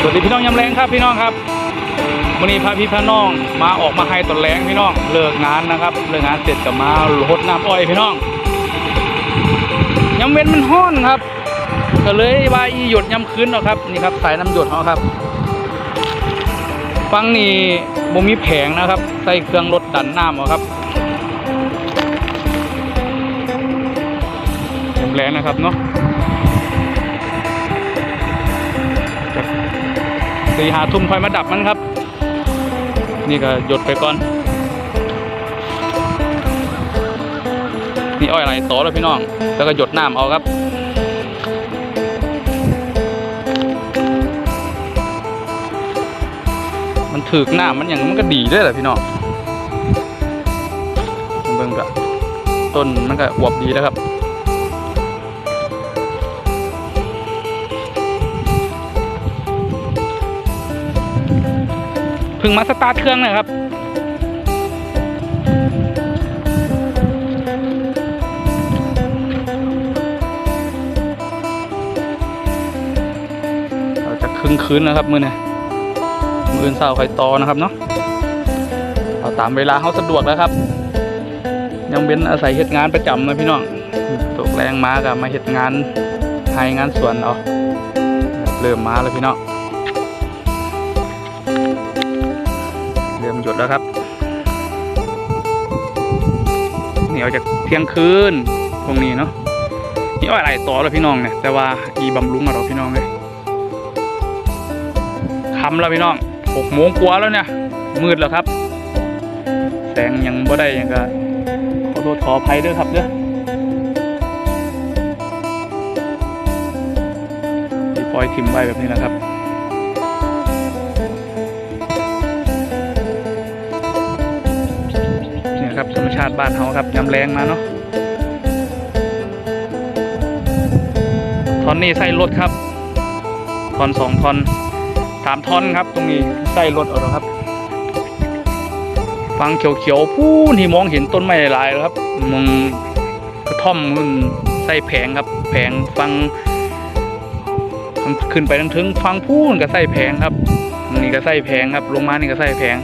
สวัสดีพี่น้องยำแรงครับพี่น้องครับวันนี้พาพี่พาน้องมาออกมาให้ตอนแรงพี่น้องเลิกงานนะครับเลิกงานเสร็จก็มาหดน้ำอ้อยพี่น้องยำเว้นมันห้อนครับก็เลยวาอีหยดยำคืนเนาะครับนี่ครับสายน้ำหยดเขาครับฟังนี่บ่มีแผงนะครับ ใส่เครื่องรถดันน้ำเอาครับยำแรงนะครับเนาะ สี่หาทุ่มคอยมาดับมันครับ นี่ก็หยดไปก่อน นี่อ้อยอะไรต่อแล้วพี่น้อง แล้วก็หยดน้ำเอาครับมันถือกน้ำมันอย่างมันก็ดีด้วยแหละพี่น้องเบิ่งก็ต้นมันก็อวบดีแล้วครับ เพิ่งมาสตาร์ทเครื่องนะครับเราจะครึ่งคืนนะครับมือเนี่ยมือเสาไข่ตอนะครับเนาะเอาตามเวลาเขาสะดวกแล้วครับ ยังเป็นอาศัยเหตุงานประจำนะพี่น้องตกแรงมากับมาเหตุงานให้งานสวนเอาเริ่มมาแล้วพี่น้อง เริ่มหยุดแล้วครับนี่เอาจากเที่ยงคืนตรงนี้เนาะนี่ว่าอะไรต่อแล้วพี่น้องเนี่ยแต่ว่าอีบำรุงเราพี่น้องเลยคำแล้วพี่น้องหกโมงกว่าแล้วเนี่ย มืดแล้วครับ แสงยังบ่ได้ยังก็ขอโทษขออภัยด้วยครับเด้อปล่อยทิมไว้แบบนี้นะครับ ธรรมชาติบ้านเฮาครับยำแรงมาเนาะทอนนี้ใส่รถครับทอนสองทอนสามทอนครับ ตรงนี้ใส่รถเอาแล้วครับฟังเขียวๆพูนที่มองเห็นต้นไม้หลายๆแล้วครับมองกระท่อมมันใส่แผงครับ แผงฟังขึ้นไปทั้งถึงฟังพูนก็ใส่แผงครับนี่ก็ใส่แผงครับลงมานี่ก็ใส่แผง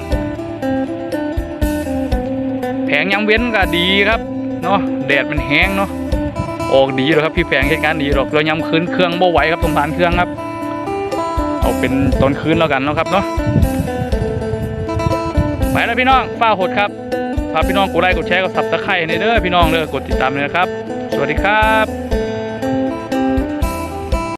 แผงยังเว้นก็ดีครับเนาะแดดมันแห้งเนาะออกดีเลยครับพี่แผงเหตุการณ์ดีหรอกเรายำคืนเครื่องบ่ไหวครับสงสารเครื่องครับ เอาเป็นตอนคืนแล้วกันเนาะครับเนาะไปแล้วพี่น้องฝ้าหดครับพาพี่น้องกดไลค์กดแชร์กดซับตะไคร้ในเด้อพี่น้องเด้อกดติดตามเลยนะครับ สวัสดีครับ